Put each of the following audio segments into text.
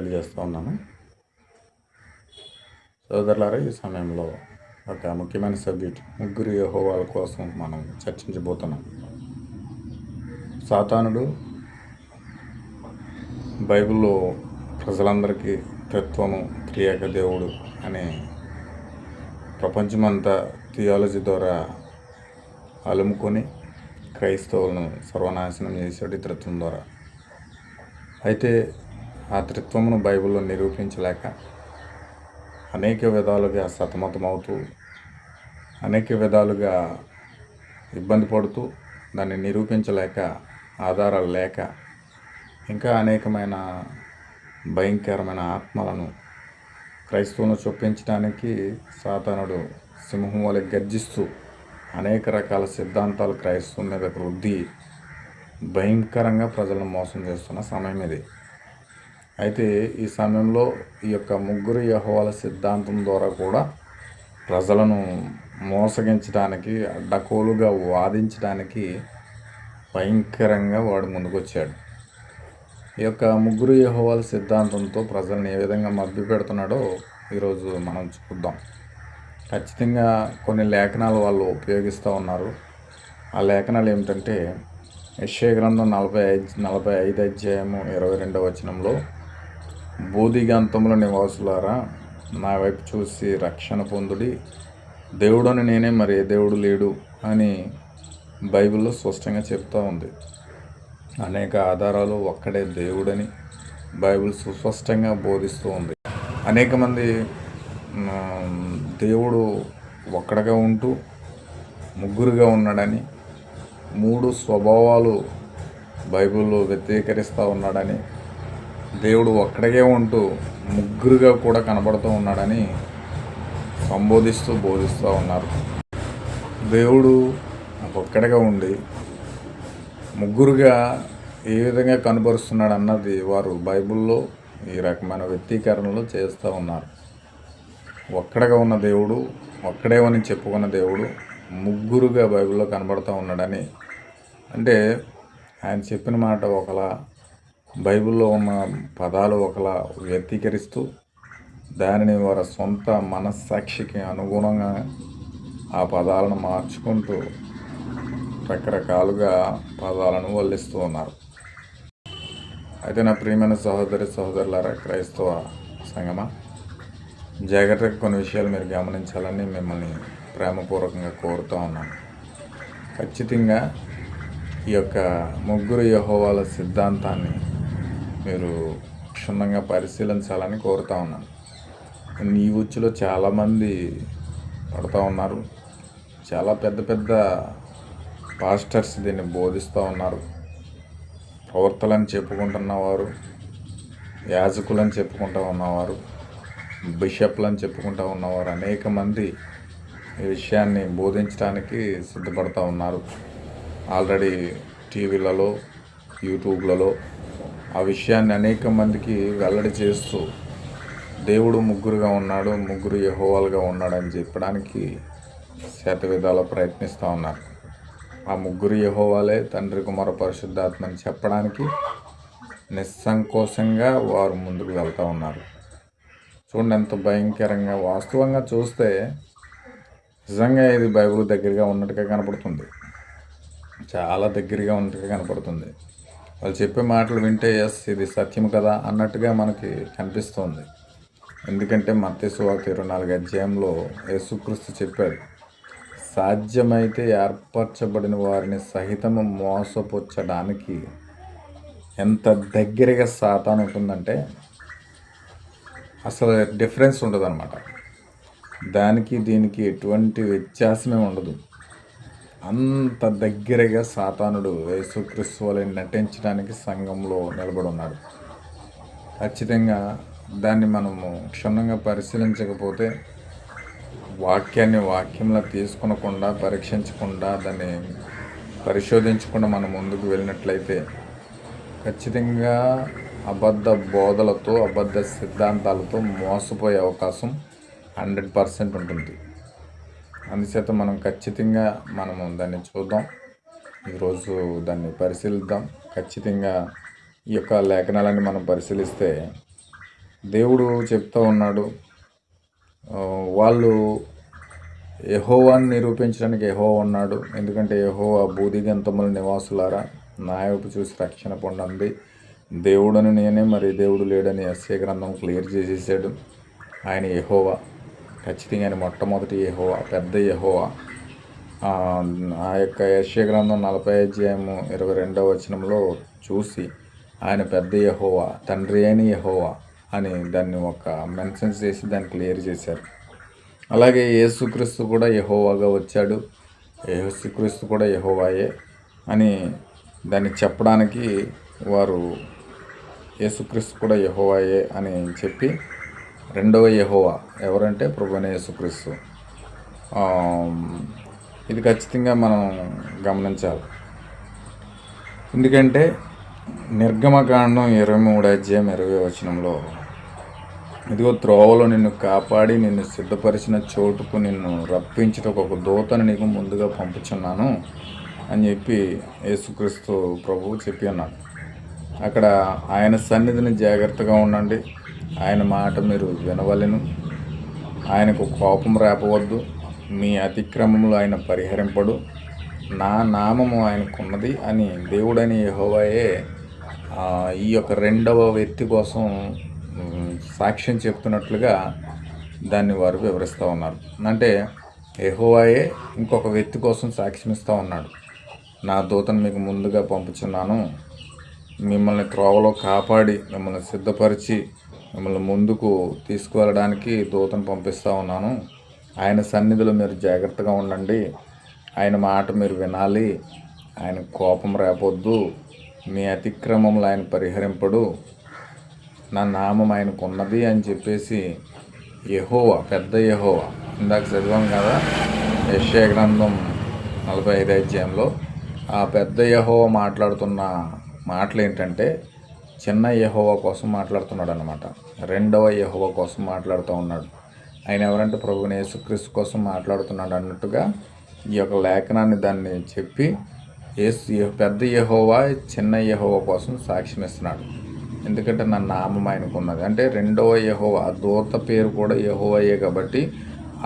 తెలియజేస్తూ ఉన్నాను సోదరులారా ఈ సమయంలో ఒక ముఖ్యమైన సబ్జెక్ట్ ముగ్గురు యహోవాల కోసం మనం చర్చించబోతున్నాం. సాతానుడు బైబిల్లో ప్రజలందరికీ తత్వము క్రియాక దేవుడు అనే ప్రపంచమంతా థియాలజీ ద్వారా అలుముకొని క్రైస్తవులను సర్వనాశనం చేసాడు ఈ ద్వారా. అయితే ఆ త్రిత్వమును బైబిల్లో నిరూపించలేక అనేక విధాలుగా సతమతమవుతూ అనేక విధాలుగా ఇబ్బంది పడుతూ దాన్ని నిరూపించలేక ఆధారాలు లేక ఇంకా అనేకమైన భయంకరమైన ఆత్మలను క్రైస్తవులను చొప్పించడానికి సాతానుడు సింహం వలె గర్జిస్తూ అనేక రకాల సిద్ధాంతాలు క్రైస్తవం మీద వృద్ధి భయంకరంగా ప్రజలను మోసం చేస్తున్న సమయం ఇది. అయితే ఈ సమయంలో ఈ యొక్క ముగ్గురు యహోవాల సిద్ధాంతం ద్వారా కూడా ప్రజలను మోసగించడానికి అడ్డకోలుగా వాదించడానికి భయంకరంగా వాడు ముందుకొచ్చాడు. ఈ యొక్క ముగ్గురు యహోవాల సిద్ధాంతంతో ప్రజల్ని ఏ విధంగా మభ్య పెడుతున్నాడో ఈరోజు మనం చూద్దాం. ఖచ్చితంగా కొన్ని లేఖనాలు వాళ్ళు ఉపయోగిస్తూ ఉన్నారు. ఆ లేఖనాలు ఏమిటంటే యశ్య గ్రంథం నలభై ఐదు నలభై ఐదు అధ్యాయము ఇరవై రెండవ వచనంలో బోధిగంతముల నివాసులారా నా వైపు చూసి రక్షణ పొందుడి. దేవుడని నేనే మరి ఏ దేవుడు లేడు అని బైబిల్లో స్పష్టంగా చెప్తూ ఉంది. అనేక ఆధారాలు ఒక్కడే దేవుడని బైబిల్ సుస్పష్టంగా బోధిస్తూ ఉంది. అనేక మంది దేవుడు ఒక్కడగా ఉంటూ ముగ్గురుగా ఉన్నాడని మూడు స్వభావాలు బైబిల్లో వ్యతిరేకరిస్తూ ఉన్నాడని దేవుడు ఒక్కడిగే ఉంటూ ముగ్గురుగా కూడా కనబడుతూ ఉన్నాడని సంబోధిస్తూ బోధిస్తూ ఉన్నారు. దేవుడు ఒక్కడిగా ఉండి ముగ్గురుగా ఏ విధంగా కనబరుస్తున్నాడు అన్నది వారు బైబిల్లో ఈ రకమైన వ్యక్తీకరణలు చేస్తూ ఉన్నారు. ఒక్కడగా ఉన్న దేవుడు ఒక్కడేమని చెప్పుకున్న దేవుడు ముగ్గురుగా బైబిల్లో కనబడుతూ ఉన్నాడని అంటే ఆయన చెప్పిన మాట ఒకలా బైబిల్లో ఉన్న పదాలు ఒకలా వ్యక్తీకరిస్తూ దానిని వారి సొంత మనస్సాక్షికి అనుగుణంగా ఆ పదాలను మార్చుకుంటూ రకరకాలుగా పదాలను వల్లిస్తూ ఉన్నారు. అయితే నా ప్రియమైన సహోదరి సహోదరులారా క్రైస్తవ సంగమా జాగ్రత్తగా కొన్ని విషయాలు మీరు గమనించాలని మిమ్మల్ని ప్రేమపూర్వకంగా కోరుతూ ఉన్నాను. ఖచ్చితంగా ఈ యొక్క ముగ్గురు యహోవాల సిద్ధాంతాన్ని మీరు క్షుణ్ణంగా పరిశీలించాలని కోరుతూ ఉన్నాను. ఈ ఉచ్చులో చాలామంది పడుతూ ఉన్నారు. చాలా పెద్ద పెద్ద పాస్టర్స్ దీన్ని బోధిస్తూ ఉన్నారు. ప్రవర్తలని చెప్పుకుంటున్నవారు యాజకులని చెప్పుకుంటూ ఉన్నవారు బిషప్లని చెప్పుకుంటూ ఉన్నవారు అనేక మంది ఈ విషయాన్ని బోధించడానికి సిద్ధపడుతూ ఉన్నారు. ఆల్రెడీ టీవీలలో యూట్యూబ్లలో ఆ విషయాన్ని అనేక మందికి వెల్లడి చేస్తూ దేవుడు ముగ్గురుగా ఉన్నాడు ముగ్గురు యహోవాలుగా ఉన్నాడని చెప్పడానికి శత విధాల ప్రయత్నిస్తూ ఉన్నారు. ఆ ముగ్గురు యహోవాలే తండ్రి కుమార పరిశుద్ధాత్మని చెప్పడానికి నిస్సంకోచంగా వారు ముందుకు వెళ్తూ ఉన్నారు. చూడండి ఎంత భయంకరంగా వాస్తవంగా చూస్తే నిజంగా ఇది బైబుల్ దగ్గరగా ఉన్నట్టుగా కనపడుతుంది. చాలా దగ్గరగా ఉన్నట్టుగా కనపడుతుంది. వాళ్ళు చెప్పే మాటలు వింటే ఎస్ ఇది సత్యం కదా అన్నట్టుగా మనకి కనిపిస్తోంది. ఎందుకంటే మత్స్సు ఇరవై నాలుగు అధ్యాయంలో యేసుక్రీస్తు చెప్పాడు సాధ్యమైతే ఏర్పరచబడిన వారిని సహితము మోసపుచ్చడానికి ఎంత దగ్గరగా సాతాను ఉంటుందంటే అసలు డిఫరెన్స్ ఉండదు అనమాట దానికి దీనికి ఎటువంటి వ్యత్యాసమే ఉండదు. అంత దగ్గరగా సాతానుడు యేసుక్రీస్తు వలె నటించడానికి సంఘంలో నిలబడి ఉన్నాడు ఖచ్చితంగా దాన్ని మనము క్షుణ్ణంగా పరిశీలించకపోతే వాక్యాన్ని వాక్యంలో తీసుకునకుండా పరీక్షించకుండా దాన్ని పరిశోధించకుండా మనం ముందుకు వెళ్ళినట్లయితే ఖచ్చితంగా అబద్ధ బోధలతో అబద్ధ సిద్ధాంతాలతో మోసపోయే అవకాశం హండ్రెడ్ పర్సెంట్ ఉంటుంది. అందుచేత మనం ఖచ్చితంగా మనము దాన్ని చూద్దాం. ఈరోజు దాన్ని పరిశీలిద్దాం. ఖచ్చితంగా ఈ యొక్క లేఖనాలని మనం పరిశీలిస్తే దేవుడు చెప్తూ ఉన్నాడు వాళ్ళు ఎహోవాని నిరూపించడానికి ఎహో ఉన్నాడు. ఎందుకంటే యహోవా బూదిగంతముల నివాసులారా నా వైపు చూసి రక్షణ పొందండి. దేవుడని నేనే మరి దేవుడు లేడని ఎస్ఏ గ్రంథం క్లియర్ చేసేసాడు. ఆయన ఎహోవా ఖచ్చితంగా మొట్టమొదటి యహోవా పెద్ద యహోవా. ఆ, ఆ యొక్క యశ్య గ్రంథం నలభై అధ్యాయము ఇరవై రెండవ వచనంలో చూసి ఆయన పెద్ద యహోవా తండ్రి అయిన యహోవా అని దాన్ని ఒక మెన్షన్ చేసి దాన్ని క్లియర్ చేశారు. అలాగే యేసుక్రీస్తు కూడా యహోవాగా వచ్చాడు. యేసుక్రీస్తు కూడా యహోవాయే అని దాన్ని చెప్పడానికి వారు యేసుక్రీస్తు కూడా యహోవాయే అని చెప్పి రెండవ యహోవా ఎవరంటే ప్రభునే యేసుక్రీస్తు. ఇది ఖచ్చితంగా మనం గమనించాలి. ఎందుకంటే నిర్గమకాండం ఇరవై మూడు అధ్యాయం ఇరవై వచనంలో ఇదిగో త్రోవలో నిన్ను కాపాడి నిన్ను సిద్ధపరిచిన చోటుకు నిన్ను రప్పించుటకు ఒక దూతను నీకు ముందుగా పంపుచున్నాను అని చెప్పి యేసుక్రీస్తు ప్రభువు చెప్పి అన్నాడు అక్కడ ఆయన సన్నిధిని జాగ్రత్తగా ఉండండి. ఆయన మాట మీరు వినవలెను. ఆయనకు కోపం రేపవద్దు. మీ అతిక్రమములు ఆయన పరిహరింపడు. నా నామము ఆయనకున్నది అని దేవుడని యహోవాయే ఈ యొక్క రెండవ వ్యక్తి కోసం సాక్ష్యం చెప్తున్నట్లుగా దాన్ని వారు వివరిస్తూ ఉన్నారు. అంటే ఎహోవాయే ఇంకొక వ్యక్తి కోసం సాక్ష్యం ఇస్తూ ఉన్నాడు. నా దూతను మీకు ముందుగా పంపుచున్నాను. మిమ్మల్ని త్రోవలో కాపాడి మిమ్మల్ని సిద్ధపరిచి మిమ్మల్ని ముందుకు తీసుకువెళ్ళడానికి దూతను పంపిస్తూ ఉన్నాను. ఆయన సన్నిధిలో మీరు జాగ్రత్తగా ఉండండి. ఆయన మాట మీరు వినాలి. ఆయన కోపం రేపొద్దు మీ అతిక్రమములు ఆయన పరిహరింపడు. నా నామం ఆయనకు ఉన్నది అని చెప్పేసి యహోవా పెద్ద యహోవా ఇందాక చదివాం కదా యశ్య గ్రంథం నలభై ఐదు అధ్యాయంలో ఆ పెద్ద యహోవా మాట్లాడుతున్న మాటలు ఏంటంటే చిన్న యహోవా కోసం మాట్లాడుతున్నాడు అనమాట రెండవ యహోవా కోసం మాట్లాడుతూ ఉన్నాడు. ఆయన ఎవరంటే ప్రభుని యేసుక్రీస్తు కోసం మాట్లాడుతున్నాడు అన్నట్టుగా ఈ యొక్క లేఖనాన్ని దాన్ని చెప్పి యేసు పెద్ద యహోవా చిన్న యహోవా కోసం సాక్ష్యం ఇస్తున్నాడు. ఎందుకంటే నా నామం ఆయనకు ఉన్నది. అంటే రెండవ యహోవా దూత పేరు కూడా యహోవయే కాబట్టి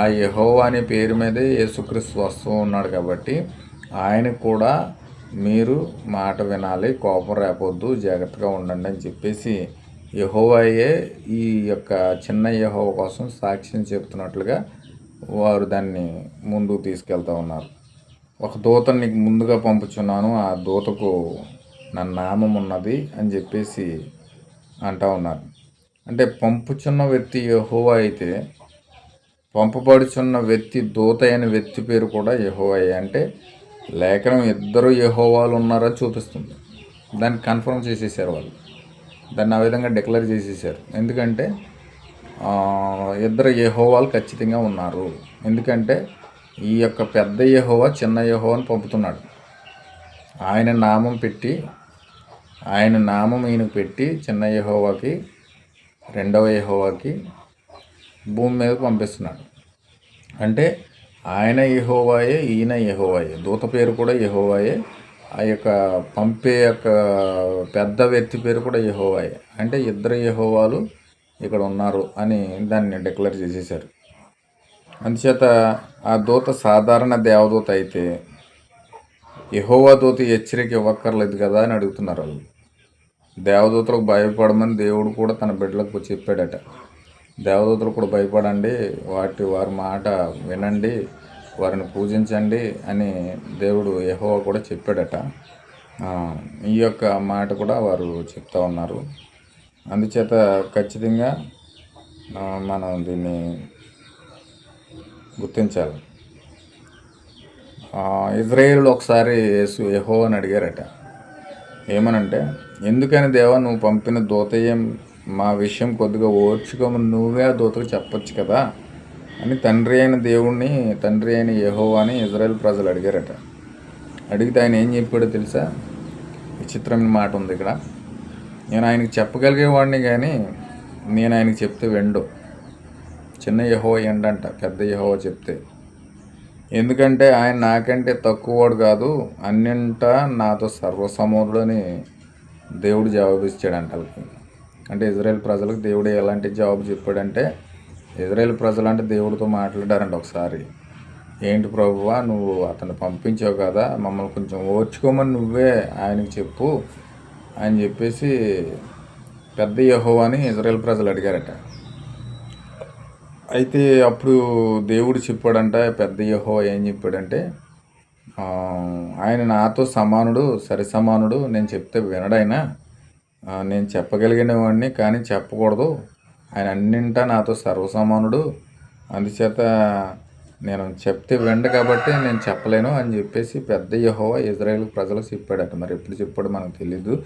ఆ యహోవా అనే పేరు మీదే యేసుక్రీస్తు వస్తూ ఉన్నాడు కాబట్టి ఆయన కూడా మీరు మాట వినాలి కోపం రేపొద్దు జాగ్రత్తగా ఉండండి అని చెప్పేసి యహోవాయే ఈ యొక్క చిన్న యహోవ కోసం సాక్ష్యం చెప్తున్నట్లుగా వారు దాన్ని ముందుకు తీసుకెళ్తా ఉన్నారు. ఒక దూతను నీకు ముందుగా పంపుచున్నాను ఆ దూతకు నా నామం ఉన్నది అని చెప్పేసి అంటా ఉన్నారు. అంటే పంపుచున్న వ్యక్తి యహోవా అయితే పంపబడుచున్న వ్యక్తి దూత అయిన వ్యక్తి పేరు కూడా యహోవాయే. అంటే లేఖనం ఇద్దరు యహోవాలు ఉన్నారని చూపిస్తుంది. దాన్ని కన్ఫర్మ్ చేసేసారు వాళ్ళు. దాన్ని ఆ విధంగా డిక్లేర్ చేసేసారు ఎందుకంటే ఇద్దరు యహోవాలు ఖచ్చితంగా ఉన్నారు. ఎందుకంటే ఈ యొక్క పెద్ద యహోవా చిన్న యహోవాని పంపుతున్నాడు. ఆయన నామం పెట్టి ఆయన నామం ఈయనకు పెట్టి చిన్న యహోవాకి రెండవ యహోవాకి భూమి మీద పంపిస్తున్నాడు. అంటే ఆయన యహోవాయే ఈయన యహోవాయే. దూత పేరు కూడా యహోవాయే. ఆ యొక్క పంపే యొక్క పెద్ద వ్యక్తి పేరు కూడా యహోవాయే. అంటే ఇద్దరు యహోవాలు ఇక్కడ ఉన్నారు అని దాన్ని డిక్లేర్ చేసేసారు అందుచేత ఆ దూత సాధారణ దేవదూత అయితే యహోవా దూత హెచ్చరిక ఇవ్వక్కర్లేదు కదా అని అడుగుతున్నారు వాళ్ళు. దేవదూతలకు భయపడమని దేవుడు కూడా తన బిడ్డలకు చెప్పాడట. దేవదూతలు కూడా భయపడండి వాటి వారి మాట వినండి వారిని పూజించండి అని దేవుడు యెహోవా కూడా చెప్పాడట. ఈ యొక్క మాట కూడా వారు చెప్తా ఉన్నారు. అందుచేత ఖచ్చితంగా మనం దీన్ని గుర్తించాలి. ఇజ్రాయేల్ ఒకసారి యేసు యహో అని అడిగారట. ఏమనంటే ఎందుకని దేవా నువ్వు పంపిన దూతయ్యం మా విషయం కొద్దిగా ఓర్చుకోమని నువ్వే ఆ దూతకు చెప్పొచ్చు కదా అని తండ్రి అయిన దేవుణ్ణి తండ్రి అయిన యెహోవా అని ఇజ్రాయెల్ ప్రజలు అడిగారట. అడిగితే ఆయన ఏం చెప్పాడో తెలుసా? విచిత్రమైన మాట ఉంది ఇక్కడ. నేను ఆయనకి చెప్పగలిగేవాడిని కానీ నేను ఆయనకి చెప్తే వెండు. చిన్న యహోవ ఎండంట పెద్ద యహో చెప్తే. ఎందుకంటే ఆయన నాకంటే తక్కువవాడు కాదు అన్నింటా నాతో సర్వసమోధుడని దేవుడు జవాబిచ్చాడంట వాళ్ళకి. అంటే ఇజ్రాయెల్ ప్రజలకు దేవుడు ఎలాంటి జవాబు చెప్పాడంటే ఇజ్రాయెల్ ప్రజలు అంటే దేవుడితో మాట్లాడారంట ఒకసారి. ఏంటి ప్రభువా నువ్వు అతన్ని పంపించావు కదా మమ్మల్ని కొంచెం ఓర్చుకోమని నువ్వే ఆయనకి చెప్పు అని చెప్పేసి పెద్ద యహో అని ఇజ్రాయెల్ ప్రజలు అడిగారట. అయితే అప్పుడు దేవుడు చెప్పాడంట పెద్ద యహో ఏం చెప్పాడంటే ఆయన నాతో సమానుడు సరి సమానుడు నేను చెప్తే వినడైనా నేను చెప్పగలిగిన వాడిని కానీ చెప్పకూడదు. ఆయన అన్నింటా నాతో సర్వసమానుడు. అందుచేత నేను చెప్తే వెండ కాబట్టి నేను చెప్పలేను అని చెప్పేసి పెద్ద యహోవా ఇజ్రాయెల్ ప్రజలకు చెప్పాడట. మరి ఎప్పుడు చెప్పాడు మనకు తెలీదు.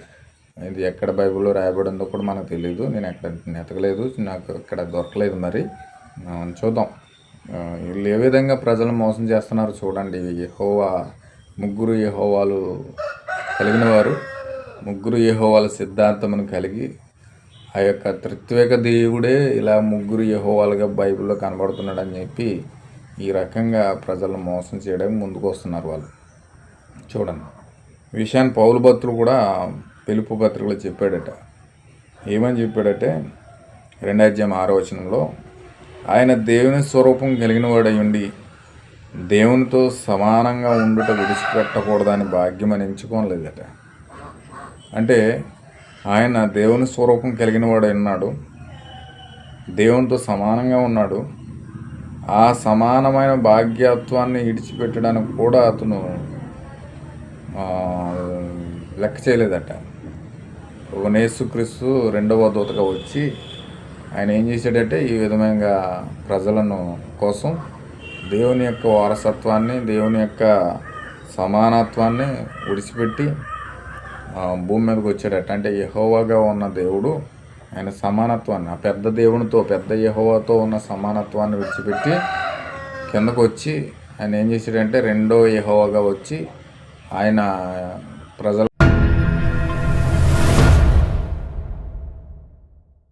ఇది ఎక్కడ బైబిల్లో రాయబడి ఉందో కూడా మనకు తెలియదు నేను ఎక్కడ నెతకలేదు నాకు ఇక్కడ దొరకలేదు మరి. చూద్దాం. వీళ్ళు ఏ విధంగా ప్రజలు మోసం చేస్తున్నారు చూడండి. యహోవా ముగ్గురు యహోవాలు కలిగిన వారు. ముగ్గురు యహోవాల సిద్ధాంతమును కలిగి ఆ యొక్క త్రిత్వేక దేవుడే ఇలా ముగ్గురు యహోవాలుగా బైబిల్లో కనబడుతున్నాడు అని చెప్పి ఈ రకంగా ప్రజలను మోసం చేయడానికి ముందుకు వస్తున్నారు వాళ్ళు. చూడండి. విషయాన్ని పౌలు భక్తులు కూడా పిలుపు పత్రికలో చెప్పాడట. ఏమని చెప్పాడంటే? రెండో అధ్యాయం ఆరో వచనంలో ఆయన దేవుని స్వరూపం కలిగిన వాడై ఉండి దేవునితో సమానంగా ఉండుట విడిచిపెట్టకూడదని భాగ్యం అని ఎంచుకోలేదట అంటే ఆయన దేవుని స్వరూపం కలిగిన వాడు ఉన్నాడు దేవునితో సమానంగా ఉన్నాడు. ఆ సమానమైన భాగ్యత్వాన్ని ఇడిచిపెట్టడానికి కూడా అతను లెక్క చేయలేదట. యేసుక్రీస్తు రెండవ దూతగా వచ్చి ఆయన ఏం చేశాడంటే ఈ విధంగా ప్రజలను కోసం దేవుని యొక్క వారసత్వాన్ని దేవుని యొక్క సమానత్వాన్ని విడిచిపెట్టి భూమి మీదకి వచ్చాడట. అంటే యహోవాగా ఉన్న దేవుడు ఆయన సమానత్వాన్ని ఆ పెద్ద దేవునితో పెద్ద యహోవాతో ఉన్న సమానత్వాన్ని విడిచిపెట్టి కిందకు వచ్చి ఆయన ఏం చేశాడంటే రెండో యహోవాగా వచ్చి ఆయన ప్రజల